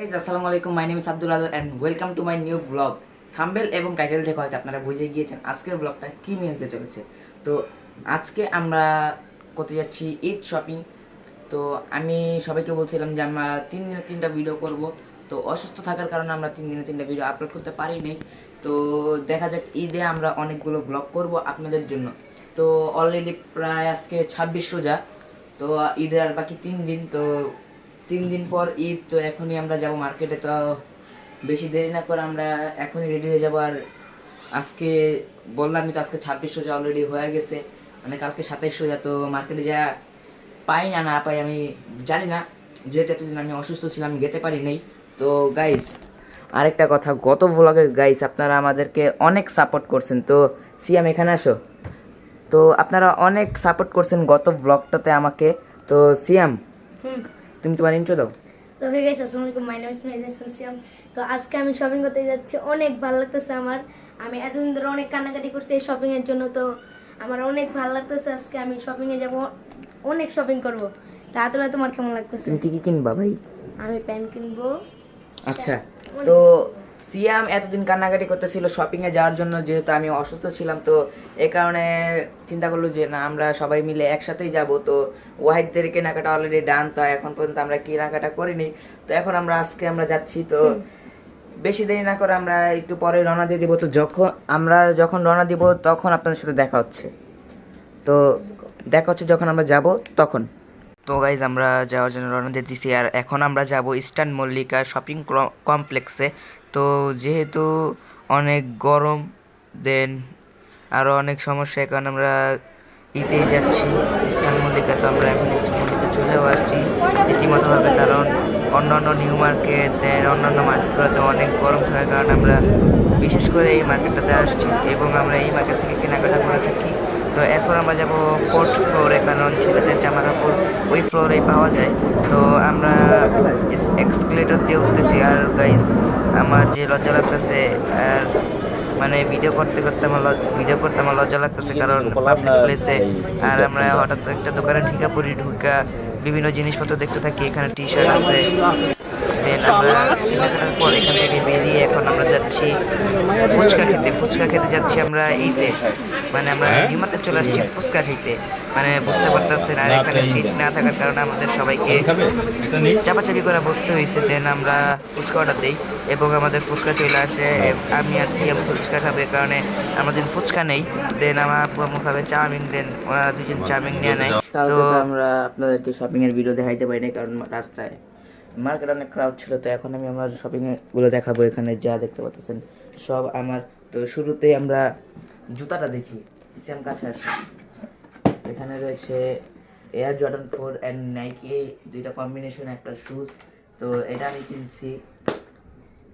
Guys আসসালামু আলাইকুম। মাই name is Abdul Adar and welcome to my new blog thumbnail এবং title থেকে হয়তো আপনারা বুঝে গিয়েছেন আজকের ব্লগটা কী নিয়ে হতে চলেছে। তো আজকে আমরা করতে যাচ্ছি ঈদ শপিং তো আমি সবাইকে বলছিলাম যে আমরা তিন দিনে তিনটা ভিডিও করব। তো অসুস্থ থাকার কারণে আমরা তিন দিনে তিনটা ভিডিও আপলোড করতে পারিনি তো দেখা যাক, ঈদে আমরা অনেকগুলো ব্লগ করব আপনাদের জন্য। তো অলরেডি প্রায় আজকে ছাব্বিশ রোজা। তো ঈদের আর বাকি তিন দিন, তো তিন দিন পর ঈদ, তো এখনই আমরা যাব মার্কেটে তো বেশি দেরি না করে আমরা এখনই রেডি হয়ে যাব। আর আজকে বললামই তো আজকে ছাব্বিশ রোজা অলরেডি হয়ে গেছে মানে কালকে সাতাইশ রোজা, তো মার্কেটে যা পাই না না পাই আমি জানি না। যেহেতু এতদিন আমি অসুস্থ ছিলাম, যেতে পারি নাই। তো গাইস আরেকটা কথা, গত ব্লগে গাইস আপনারা আমাদেরকে অনেক সাপোর্ট করছেন। তো সিয়াম, এখানে আসো। তো আপনারা অনেক সাপোর্ট করছেন গত ব্লগটাতে আমাকে। তো সিয়াম তুমি তোমার ইন্ট্রো দাও। তো হয়ে গেছে আসসালামু আলাইকুম my name is Mehedi Hasan Siam তো আজকে আমি শপিং করতে যাচ্ছি অনেক ভালো লাগতেছে আমার। আমি এতদিন ধরে অনেক কান্নাকাটি করছি এই শপিং এর জন্য তো আমার অনেক ভালো লাগতেছে আজকে আমি শপিং এ যাব অনেক শপিং করব। তাহলে তোমার কেমন লাগতেছে? তুমি কি কি কিনবা ভাই? আমি প্যান্ট কিনবো। আচ্ছা তো সিয়াম এতদিন কান্নাকাটি করতেছিল শপিং এ যাওয়ার জন্য যেহেতু আমি অসুস্থ ছিলাম তো এই কারণে চিন্তা করল যে না আমরা সবাই মিলে একসাথেই যাব। তো ওয়াহিদদের কেনাকাটা অলরেডি ডান তো এখন পর্যন্ত আমরা কেনাকাটা করিনি। তো এখন আমরা আজকে আমরা যাচ্ছি তো বেশি দেরি না করে আমরা একটু পরে রওনা দিয়ে দিব। তো যখন আমরা যখন রওনা দিব তখন আপনাদের সাথে দেখা হচ্ছে। তো দেখা হচ্ছে যখন আমরা যাব তখন। তো গাইজ আমরা যাওয়ার জন্য রওনা দিতেছি আর এখন আমরা যাব ইস্টার্ন মল্লিকা শপিং কমপ্লেক্সে তো যেহেতু অনেক গরম দেন আরও অনেক সমস্যা, এখন আমরা ইতেই যাচ্ছি, ইস্টার্ন মল্লিকা, তো আমরা এখন ইস্টার্ন মল্লিকা চলেও আসছি রীতিমতোভাবে, কারণ অন্যান্য নিউ মার্কেট দেন অন্যান্য মার্কেটগুলোতে অনেক গরম থাকার কারণে আমরা বিশেষ করে এই মার্কেটটাতে আসছি এবং আমরা এই মার্কেট থেকে কেনাকাটা করে থাকি। তো এখন আমরা যাব ফোর্থ ফ্লোরে কারণ ছেলেদের জামা কাপড় ওই ফ্লোরেই পাওয়া যায়। তো আমরা এক্সকেলেটর দিয়ে উঠতেছি। আর গাইস আমার যে লজ্জা লাগতেছে আর মানে ভিডিও করতে করতে আমার ভিডিও করতে আমার লজ্জা লাগতেছে কারণ পাবলিক প্লেসে আর আমরা হঠাৎ একটা দোকানে ঢিকা পড়ি ঢুকা বিভিন্ন জিনিসপত্র দেখতে থাকি এখানে টি শার্ট আছে। দেন আমরা কেনাকাটার পর এখান থেকে বেরিয়ে এখন আমরা যাচ্ছি ফুচকা খেতে। ফুচকা খেতে যাচ্ছি আমরা এইতে। মানে আমরা হিমাতে চলে আসছি ফুচকা খেতে। মানে বুঝতে পারতেছেন আর এখানে সিট না থাকার কারণে আমাদের সবাইকে চাপাচাপি করে বসতে হয়েছে। দেন আমরা ফুচকা অর্ডার দিই এবং আমাদের ফুচকা চলে আসে। আমি আর সিএম ফুচকা খাবে কারণে আমাদের ফুচকা নেই। দেন আমার প্রমুখ খাবে চাউমিন দেন ওরা দুজন চাউমিন নিয়ে নেয়। তো আমরা আপনাদেরকে শপিং এর ভিডিও দেখাইতে পারি না কারণ রাস্তায়। মার্কেট অনেক ক্রাউড ছিল, তো এখন আমি আমার শপিংগুলো দেখাবো এখানে যা দেখতে পাচ্ছেন সব আমার, তো শুরুতেই আমরা জুতাটা দেখি। সিএম কাছে আসে এখানে রয়েছে Air Jordan four and Nike দুইটা কম্বিনেশন একটা শুজ তো এটা আমি কিনছি।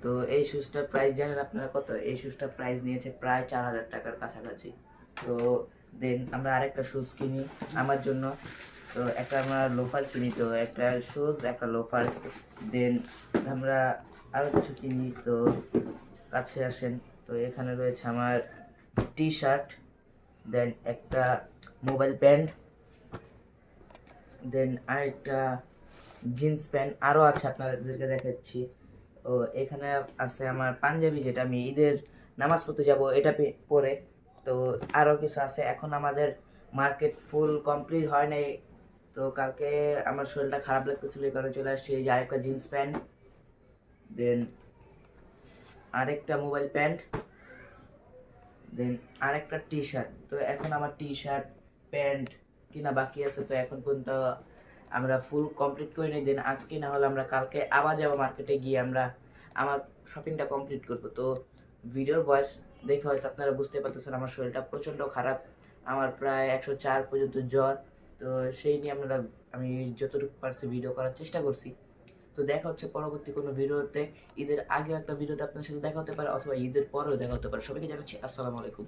তো এই শুজটার প্রাইস জানেন আপনারা কত? এই শুজটার প্রাইস নিয়েছে প্রায় চার হাজার টাকার কাছাকাছি। তো দেন আমরা আরেকটা শুজ কিনি আমার জন্য। তো একটা আমরা লোফার কিনি, তো একটা শুজ একটা লোফার দেন আমরা আরও কিছু কিনি, তো কাছে আসেন। তো এখানে রয়েছে আমার টি শার্ট দেন একটা মোবাইল প্যান্ট দেন আরেকটা জিন্স প্যান্ট আরও আছে আপনাদেরকে দেখাচ্ছি। ও, এখানে আছে আমার পাঞ্জাবি যেটা আমি ঈদের নামাজ পড়তে যাব, এটা পরে। তো আরও কিছু আছে, এখন আমাদের মার্কেট ফুল কমপ্লিট হয় নাই। তো কালকে আমার শরীরটা খারাপ লাগতেছিল, এই কারণে চলে আসছি। এই যে আরেকটা জিন্স প্যান্ট, দেন আরেকটা মোবাইল প্যান্ট, দেন আরেকটা টি শার্ট তো এখন আমার টি শার্ট প্যান্ট কিনা বাকি আছে, তো এখন পর্যন্ত আমরা ফুল কমপ্লিট করে নিই। দেন আজকে না হলে আমরা কালকে আবার যাব মার্কেটে গিয়ে আমরা আমার শপিংটা কমপ্লিট করব। তো ভিডিওর বয়স দেখে হয়তো আপনারা বুঝতে পারতেছেন, আমার শরীরটা প্রচণ্ড খারাপ। আমার প্রায় একশো চার পর্যন্ত জ্বর। তো সেই নিয়ে আপনারা আমি যতটুকু পারছি ভিডিও করার চেষ্টা করছি। তো দেখা হচ্ছে পরবর্তী কোনো ভিডিওতে। ঈদের আগে একটা ভিডিওতে আপনার সাথে দেখা হতে পারে, অথবা ঈদের পরেও দেখা হতে পারে। সবাইকে জানাচ্ছি, আসসালামু আলাইকুম।